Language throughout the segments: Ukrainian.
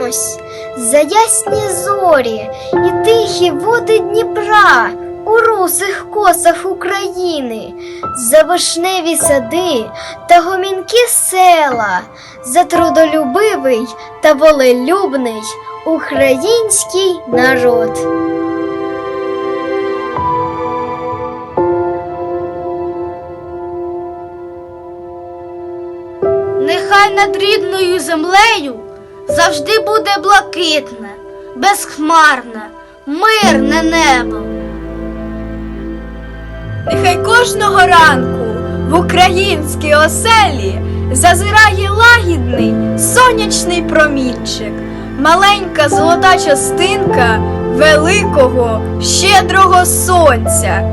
ось за ясні зорі і тихі води Дніпра у русих косах України, за вишневі сади та гомінкі села, за трудолюбивий та волелюбний український народ. Нехай над рідною землею завжди буде блакитне, безхмарне, мирне небо. Нехай кожного ранку в українській оселі зазирає лагідний сонячний промінчик, маленька золота частинка великого щедрого сонця.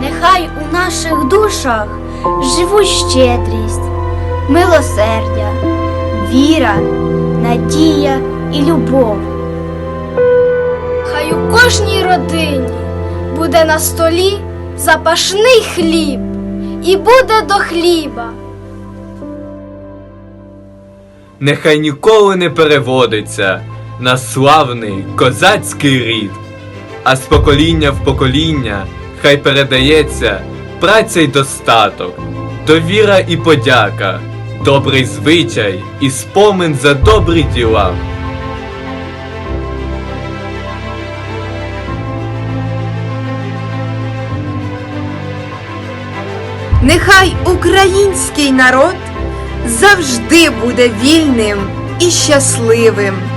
Нехай у наших душах живуть щедрість, милосердя, віра, надія і любов. Хай у кожній родині буде на столі запашний хліб, і буде до хліба. нехай ніколи не переводиться на славний козацький рід, а з покоління в покоління хай передається праця й достаток, довіра і подяка, добрий звичай і спомин за добрі діла. Нехай український народ завжди буде вільним і щасливим.